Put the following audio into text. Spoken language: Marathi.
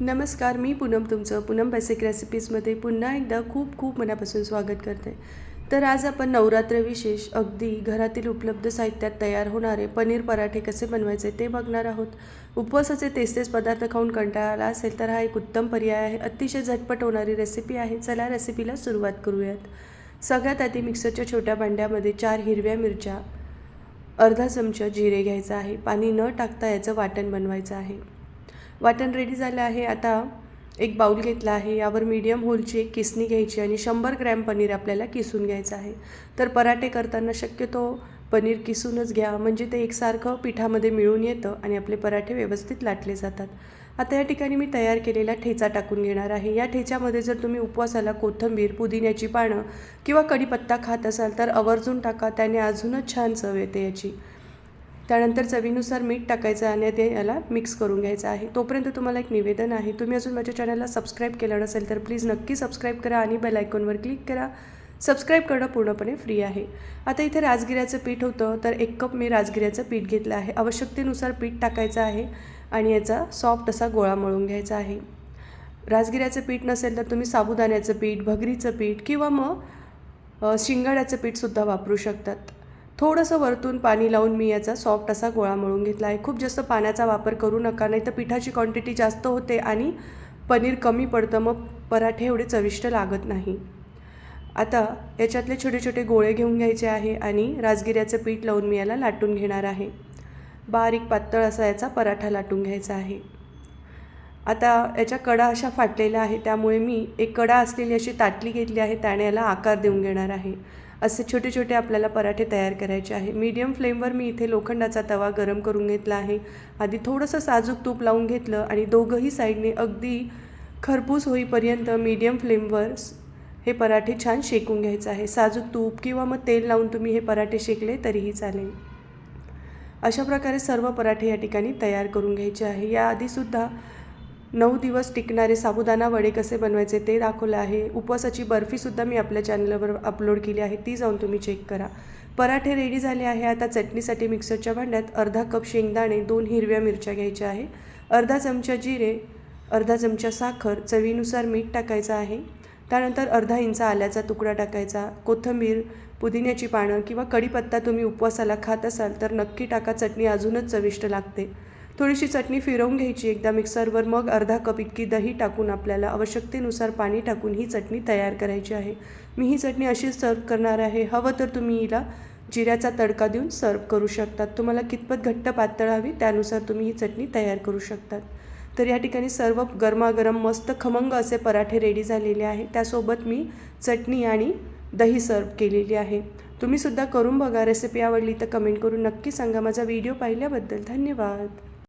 नमस्कार मी पूनम तुमचं पूनम बेसिक रेसिपीजमध्ये पुन्हा एकदा खूप खूप मनापासून स्वागत करते. तर आज आपण नवरात्र विशेष अगदी घरातील उपलब्ध साहित्यात तयार होणारे पनीर पराठे कसे बनवायचे ते बघणार आहोत. उपवासाचे तेच तेच पदार्थ खाऊन कंटाळा आला असेल तर हा एक उत्तम पर्याय आहे. अतिशय झटपट होणारी रेसिपी आहे. चला रेसिपीला सुरुवात करूयात. सगळ्यात आधी मिक्सरच्या छोट्या भांड्यामध्ये चार हिरव्या मिरच्या अर्धा चमचा जिरे घ्यायचा आहे. पाणी न टाकता याचं वाटण बनवायचं आहे. वाटण रेडी झालं आहे. आता एक बाऊल घेतला आहे. यावर मीडियम होलची एक किसणी घ्यायची आणि शंभर ग्रॅम पनीर आपल्याला किसून घ्यायचं आहे. तर पराठे करताना शक्यतो पनीर किसूनच घ्या. म्हणजे ते एकसारखं पिठामध्ये मिळून येतं आणि आपले पराठे व्यवस्थित लाटले जातात. आता या ठिकाणी मी तयार केलेला ठेचा टाकून घेणार आहे. या ठेच्यामध्ये जर तुम्ही उपवासाला कोथिंबीर पुदिन्याची पानं किंवा कढीपत्ता खात असाल तर आवर्जून टाका. त्याने अजूनच छान चव येते याची. त्यानंतर चवीनुसार मीठ टाकायचं आणि ते याला मिक्स करून घ्यायचं आहे. तोपर्यंत तुम्हाला एक निवेदन आहे. तुम्ही अजून माझ्या चॅनलला सबस्क्राईब केलं नसेल तर प्लीज नक्की सबस्क्राईब करा आणि बेल आयकॉनवर क्लिक करा. सबस्क्राईब करणं पूर्णपणे फ्री आहे. आता इथे राजगिऱ्याचं पीठ होतं तर एक कप मी राजगिऱ्याचं पीठ घेतलं आहे. आवश्यकतेनुसार पीठ टाकायचं आहे आणि याचा सॉफ्ट असा गोळा मळून घ्यायचा आहे. राजगिऱ्याचं पीठ नसेल तर तुम्ही साबुदाण्याचं पीठ भगरीचं पीठ किंवा मग शिंगाड्याचं पीठसुद्धा वापरू शकतात. थोडंसं वरतून पाणी लावून मी याचा सॉफ्ट असा गोळा मळून घेतला आहे. खूप जास्त पाण्याचा वापर करू नका नाही तर पिठाची क्वांटिटी जास्त होते आणि पनीर कमी पडतं मग पराठे एवढे चविष्ट लागत नाही. आता याच्यातले छोटे छोटे गोळे घेऊन घ्यायचे आहे आणि राजगिऱ्याचं पीठ लावून मी याला लाटून घेणार आहे. बारीक पातळ असा याचा पराठा लाटून घ्यायचा आहे. आता याच्या कडा अशा फाटलेल्या आहे त्यामुळे मी एक कडा असलेली अशी ताटली घेतली आहे त्याने याला आकार देऊन घेणार आहे. असे छोटे छोटे आपल्याला पराठे तयार करायचे आहे. मीडियम फ्लेमवर मी इथे लोखंडाचा तवा गरम करून घेतला आहे. आधी थोडंसं साजूक तूप लावून घेतलं आणि दोघंही साईडने अगदी खरपूस होईपर्यंत मीडियम फ्लेमवर हे पराठे छान शेकून घ्यायचं आहे. साजूक तूप किंवा मग तेल लावून तुम्ही हे पराठे शेकले तरीही चालेल. अशा प्रकारे सर्व पराठे या ठिकाणी तयार करून घ्यायचे आहे. याआधीसुद्धा नऊ दिवस टिकणारे साबुदाणा वडे कसे बनवायचे ते दाखवलं आहे. उपवासाची बर्फीसुद्धा मी आपल्या चॅनलवर अपलोड केली आहे. ती जाऊन तुम्ही चेक करा. पराठे रेडी झाले आहे. आता चटणीसाठी मिक्सरच्या भांड्यात अर्धा कप शेंगदाणे दोन हिरव्या मिरच्या घ्यायच्या आहे. अर्धा चमचा जिरे अर्धा चमचा साखर चवीनुसार मीठ टाकायचं आहे. त्यानंतर अर्धा इंच आल्याचा तुकडा टाकायचा. कोथिंबीर पुदिन्याची पानं किंवा कढीपत्ता तुम्ही उपवासाला खात असाल तर नक्की टाका. चटणी अजूनच चविष्ट लागते. थोडीशी चटणी फिरवून घ्यायची एकदा मिक्सरवर मग अर्धा कप इतकी दही टाकून आपल्याला आवश्यकतेनुसार पाणी टाकून ही चटणी तयार करायची आहे. मी ही चटणी अशीच सर्व करणार आहे. हवं तर तुम्ही हिला जिऱ्याचा तडका देऊन सर्व करू शकतात. तुम्हाला कितपत घट्ट पातळ हवी त्यानुसार तुम्ही ही चटणी तयार करू शकतात. तर या ठिकाणी सर्व गरमागरम मस्त खमंग असे पराठे रेडी झालेले आहे. त्यासोबत मी चटणी आणि दही सर्व केलेली आहे. तुम्हीसुद्धा करून बघा. रेसिपी आवडली तर कमेंट करून नक्की सांगा. माझा व्हिडिओ पाहिल्याबद्दल धन्यवाद.